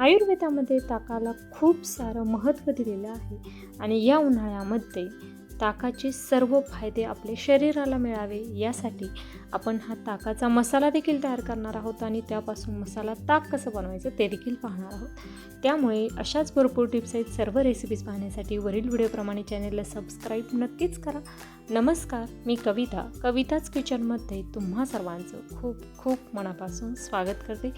आयुर्वेदामध्ये ताकाला खूप सारं महत्त्व दिलेलं आहे आणि या उन्हाळ्यामध्ये ताकाचे सर्व फायदे आपल्या शरीराला मिळावे यासाठी आपण हा ताकाचा मसाला देखील तयार करणार आहोत आणि त्यापासून मसाला ताक कसं बनवायचं ते देखील पाहणार आहोत. त्यामुळे अशाच भरपूर टिप्स आहेत. सर्व रेसिपीज पाहण्यासाठी वरील व्हिडिओप्रमाणे चॅनेलला सबस्क्राईब नक्कीच करा. नमस्कार मी कविता. कविताच किचनमध्ये तुम्हा सर्वांचं खूप खूप मनापासून स्वागत करते.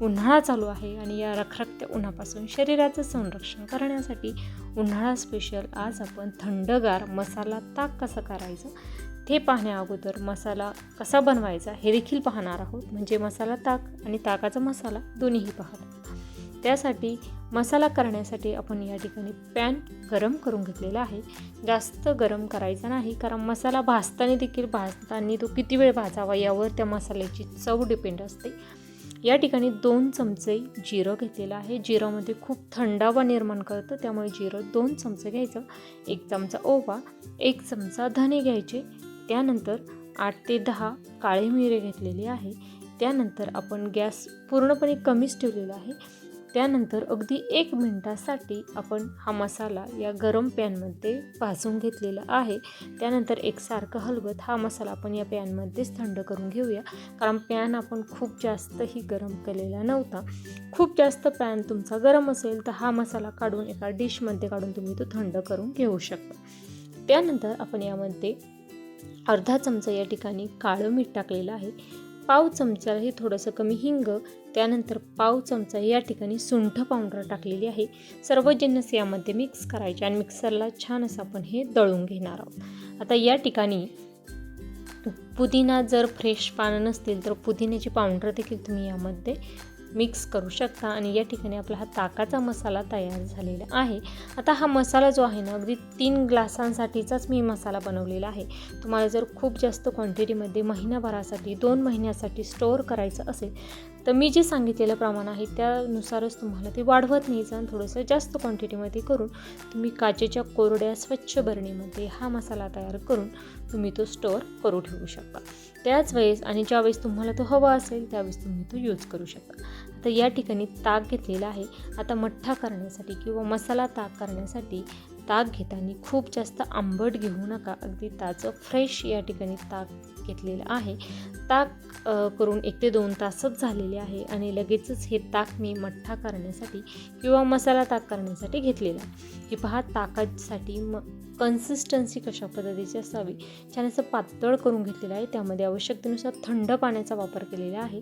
उन्हाळा चालू आहे आणि या रखरखत्या उन्हापासून शरीराचं संरक्षण करण्यासाठी उन्हाळा स्पेशल आज आपण थंडगार मसाला ताक कसा करायचा ते पाहण्या अगोदर मसाला कसा बनवायचा हे देखील पाहणार आहोत. म्हणजे मसाला ताक आणि ताकाचा मसाला दोन्हीही पाहतो त्यासाठी मसाला करण्यासाठी आपण या ठिकाणी पॅन गरम करून घेतलेला आहे. जास्त गरम करायचा नाही कारण मसाला भाजताना देखील भाजताना तो किती वेळ भाजावा यावर त्या मसाल्याची चव डिपेंड असते. या ठिकाणी दोन चमचे जिरं घेतलेलं आहे. जिरंमध्ये खूप थंडावा निर्माण करतं त्यामुळे जिरं दोन चमचे घ्यायचं. एक चमचा ओवा एक चमचा धने घ्यायचे. त्यानंतर आठ ते दहा काळे मिरे घेतलेले आहे. त्यानंतर आपण गॅस पूर्णपणे कमीच ठेवलेला आहे. त्यानंतर अगदी एक मिनटासाठी आपण हा मसाला या गरम पॅनमध्ये भाजून घेतलेला आहे. त्यानंतर एकसारखं हलवत हा मसाला आपण या पॅनमध्येच थंड करून घेऊया. कारण पॅन आपण खूप जास्तही गरम केलेला नव्हता. खूप जास्त पॅन तुमचा गरम असेल तर हा मसाला काढून एका डिशमध्ये काढून तुम्ही तो थंड करून घेऊ शकता. त्यानंतर आपण यामध्ये अर्धा चमचा या ठिकाणी काळं मीठ टाकलेलं आहे. पाव चमचाही थोडंसं कमी हिंग त्यानंतर पाव चमचा या ठिकाणी सुंठ पावडर टाकलेली आहे. सर्व जिन्नस यामध्ये मिक्स करायचे आणि मिक्सरला छान असं आपण हे दळून घेणार आहोत. आता या ठिकाणी पुदिना जर फ्रेश पानं नसतील तर पुदिन्याची पावडर देखील तुम्ही यामध्ये मिक्स करू शकता आणि या ठिकाणी आपला हा ताकाचा मसाला तयार झालेला आहे. आता हा मसाला जो आहे ना अगदी तीन ग्लासांसाठीचाच मी मसाला बनवलेला आहे. तुम्हाला जर खूप जास्त क्वांटिटीमध्ये महिनाभरासाठी दोन महिन्यासाठी स्टोअर करायचं असेल तर मी जे सांगितलेलं प्रमाण आहे त्यानुसारच तुम्हाला ते वाढवत न्यायचं आणि थोडंसं जास्त क्वांटिटीमध्ये करून तुम्ही काचेच्या कोरड्या स्वच्छ बरणीमध्ये हा मसाला तयार करून तुम्ही तो स्टोअर करू ठेवू शकता. त्याच वेळेस आणि ज्यावेळेस तुम्हाला तो हवा असेल त्यावेळेस तुम्ही तो यूज करू शकता. आता या ठिकाणी ताक घेतलेला आहे. आता मठ्ठा करण्यासाठी किंवा मसाला ताक करण्यासाठी ताक घेताना खूप जास्त आंबट घेऊ नका. अगदी ताजं फ्रेश या ठिकाणी ताक घेतलेलं आहे. ताक करून एक ते दोन तासच झालेले आहे आणि लगेचच हे ताक मी मठ्ठा करण्यासाठी किंवा मसाला ताक करण्यासाठी घेतलेला आहे. हे पहा ताकासाठी म कन्सिस्टन्सी कशा पद्धतीची असावी? छान असं पातळ करून घेतलेलं आहे. त्यामध्ये आवश्यकतेनुसार थंड पाण्याचा वापर केलेला आहे.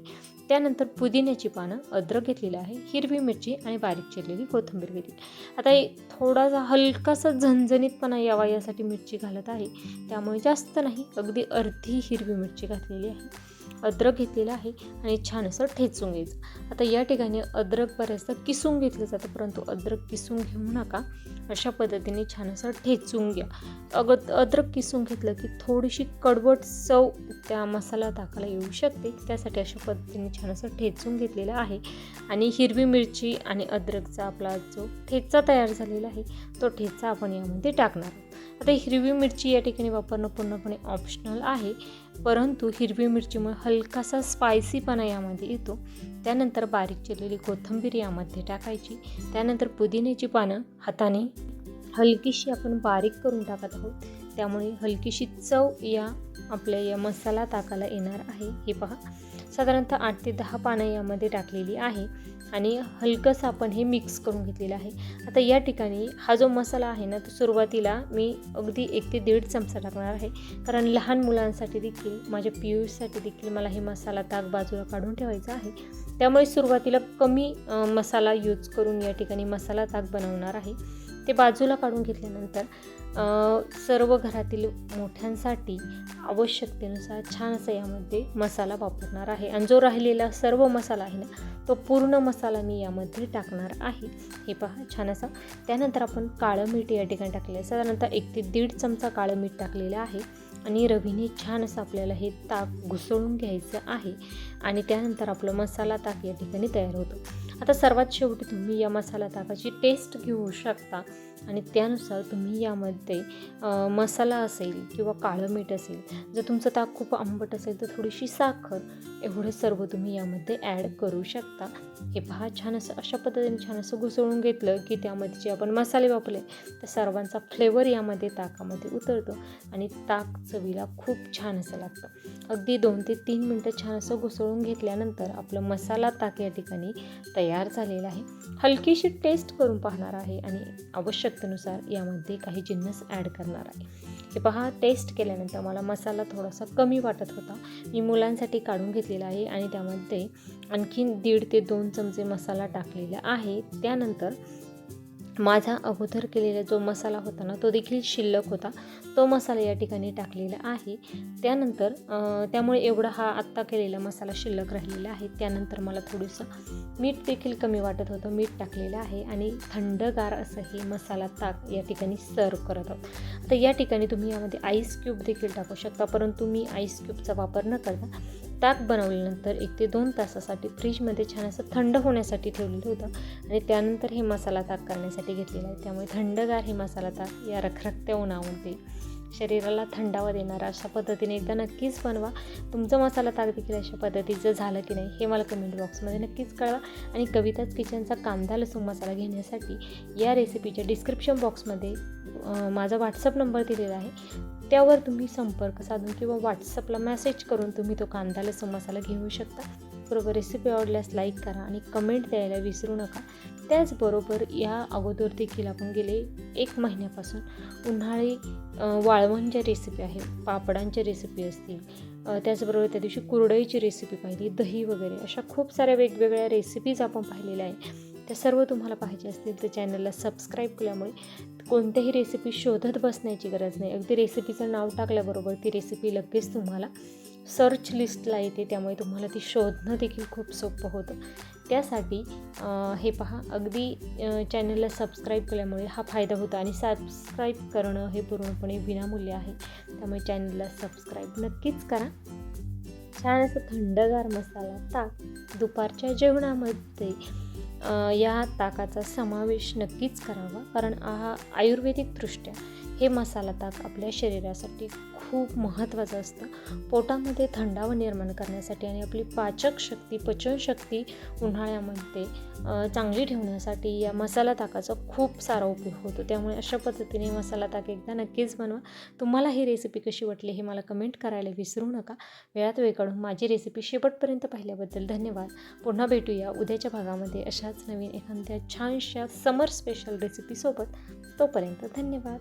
त्यानंतर पुदिन्याची पानं अद्रक घेतलेलं आहे. हिरवी मिरची आणि बारीक चिरलेली कोथिंबीर घेतली. आता थोडासा हलकासा झणझणीतपणा यावा यासाठी मिरची घालत आहे. त्यामुळे जास्त नाही अगदी अर्धी हिरवी मिरची घातलेली आहे. अद्रक घेतलेलं आहे आणि छान असं ठेचून घ्यायचं. आता या ठिकाणी अद्रक बऱ्याचदा किसून घेतलं जातं परंतु अद्रक किसून घेऊ नका. अशा पद्धतीने छान असं ठेचून घ्या. अग अद्रक किसून घेतलं की थोडीशी कडवट चव त्या मसाला टाकायला येऊ शकते. त्यासाठी अशा पद्धतीने छान असं ठेचून घेतलेलं आहे. आणि हिरवी मिरची आणि अद्रकचा आपला जो ठेचा तयार झालेला आहे तो ठेचा आपण यामध्ये टाकणार आहोत. आता हिरवी मिरची या ठिकाणी वापरणं पूर्णपणे ऑप्शनल आहे. परंतु हिरवी मिरचीमुळे हलकासा स्पायसीपणा यामध्ये येतो. त्यानंतर बारीक चिरलेली कोथिंबीर यामध्ये टाकायची. त्यानंतर पुदिन्याची पानं हाताने हलकीशी आपण बारीक करून टाकत आहोत. त्यामुळे हलकीशी चव या आपल्या या मसाला ताकाला येणार आहे. हे पहा. साधारणतः आठ ते दहा पानं यामध्ये टाकलेली आहे. आणि हलकंसं आपण हे मिक्स करून घेतलेलं आहे. आता या ठिकाणी हा जो मसाला आहे ना तो सुरुवातीला मी अगदी एक ते दीड चमचा टाकणार आहे. कारण लहान मुलांसाठी देखील माझ्या पियूसाठी देखील मला हे मसाला ताक बाजूला काढून ठेवायचा आहे. त्यामुळे सुरुवातीला कमी मसाला यूज करून या ठिकाणी मसाला ताक बनवणार आहे. ते बाजूला काढून घेतल्यानंतर सर्व घरातील मोठ्यांसाठी आवश्यकतेनुसार छान असं यामध्ये मसाला वापरणार आहे. आणि जो राहिलेला सर्व मसाला आहे ना तो पूर्ण मसाला मी यामध्ये टाकणार आहे. हे पहा छान असा. त्यानंतर आपण काळं मीठ या ठिकाणी टाकलेलं आहे. साधारणतः एक ते दीड चमचा काळं मीठ टाकलेलं आहे. आणि रवीने छान असं आपल्याला हे ताक घुसळून घ्यायचं आहे. आणि त्यानंतर आपलं मसाला ताक या ठिकाणी तयार होतो. आता सर्वात शेवटी तुम्ही या मसाला ताकाची टेस्ट घेऊ शकता. आणि त्यानुसार तुम्ही यामध्ये मसाला असेल किंवा काळं मीठ असेल जर तुमचं ताक खूप आंबट असेल तर थोडीशी साखर एवढं सर्व तुम्ही यामध्ये ॲड करू शकता. हे पहा छान असं अशा पद्धतीने छान असं घुसळून घेतलं की त्यामध्ये जे आपण मसाले वापरले तर सर्वांचा फ्लेवर यामध्ये ताकामध्ये उतरतो आणि ताक चवीला खूप छान असं लागतं. अगदी दोन ते तीन मिनटं छान असं घुसळून घेतल्यानंतर आपलं मसाला ताक या ठिकाणी तयार तयार झालेला आहे. हलकीशी टेस्ट करून पाहणार आहे आणि आवश्यकतेनुसार यामध्ये काही जिन्नस ॲड करणार आहे. हे पहा टेस्ट केल्यानंतर मला मसाला थोडासा कमी वाटत होता. मी मुलांसाठी काढून घेतलेला आहे आणि त्यामध्ये आणखीन दीड ते दोन चमचे मसाला टाकलेला आहे. त्यानंतर माझा अगोदर केलेला जो मसाला होता ना तो देखील शिल्लक होता. तो मसाला या ठिकाणी टाकलेला आहे. त्यानंतर त्यामुळे एवढा हा आत्ता केलेला मसाला शिल्लक राहिलेला आहे. त्यानंतर मला थोडंसं मीठ देखील कमी वाटत होतं. मीठ टाकलेलं आहे आणि थंडगार असं हे मसाला ताक या ठिकाणी सर्व करत आहोत. आता या ठिकाणी तुम्ही यामध्ये आईस क्यूब देखील टाकू शकता परंतु मी आईस क्यूबचा वापर न करता ताक बनवल्यानंतर एक ते दोन तासासाठी फ्रीजमध्ये छान असं थंड होण्यासाठी ठेवलेलं होतं. आणि त्यानंतर हे मसाला ताक करण्यासाठी घेतलेला आहे. त्यामुळे थंडगार हे मसाला ताक या रखरखत्या उन्हामध्ये शरीराला थंडावा देणारा अशा पद्धतीने एकदा नक्कीच बनवा. तुमचं मसाला ताक देखील अशा पद्धतीचं झालं की नाही हे मला कमेंट बॉक्समध्ये नक्कीच कळवा. आणि कविताच किचनचा कांदा लसूण मसाला घेण्यासाठी या रेसिपीच्या डिस्क्रिप्शन बॉक्समध्ये माझा व्हॉट्सअप नंबर दिलेला आहे. त्यावर तुम्ही संपर्क साधून किंवा व्हॉट्सअपला मेसेज करून तुम्ही तो कांदा लसूण मसाला घेऊ शकता. बरोबर रेसिपी आवडल्यास लाईक करा आणि कमेंट द्यायला विसरू नका. त्याचबरोबर या अगोदर देखील आपण गेले एक महिन्यापासून उन्हाळी वाळवणच्या रेसिपी आहे पापडांच्या रेसिपी असतील. त्याचबरोबर त्या दिवशी कुरडईची रेसिपी पाहिली दही वगैरे अशा खूप साऱ्या वेगवेगळ्या रेसिपीज आपण पाहिलेल्या आहे त्या सर्व तुम्हाला पाहिजे असतील तर चॅनलला सबस्क्राईब केल्यामुळे कोणत्याही रेसिपी शोधत बसण्याची गरज नाही. अगदी रेसिपीचं नाव टाकल्याबरोबर ती रेसिपी लगेच तुम्हाला सर्च लिस्टला येते. त्यामुळे तुम्हाला ती शोधणं देखील खूप सोपं होतं. त्यासाठी हे पहा अगदी चॅनलला सबस्क्राईब केल्यामुळे हा फायदा होतो आणि सबस्क्राईब करणं हे पूर्णपणे विनामूल्य आहे. त्यामुळे चॅनलला सबस्क्राईब नक्कीच करा. छान असं थंडगार मसाला ताक दुपारच्या जेवणामध्ये या ताकाचा समावेश नक्कीच करावा. कारण हा आयुर्वेदिकदृष्ट्या हे मसाला ताक आपल्या शरीरासाठी खूप महत्त्वाचं असतं. पोटामध्ये थंडावा निर्माण करण्यासाठी आणि आपली पाचक शक्ती पचनशक्ती उन्हाळ्यामध्ये चांगली ठेवण्यासाठी या मसाला ताकाचा खूप सारा उपयोग होतो. त्यामुळे अशा पद्धतीने मसाला ताक एकदा नक्कीच बनवा. तुम्हाला ही रेसिपी कशी वाटली हे मला कमेंट करायला विसरू नका. वेळात वेळ काढून माझी रेसिपी शेवटपर्यंत पाहिल्याबद्दल धन्यवाद. पुन्हा भेटूया उद्याच्या भागामध्ये अशाच नवीन एखाद्या छानशा समर स्पेशल रेसिपीसोबत तोपर्यंत धन्यवाद.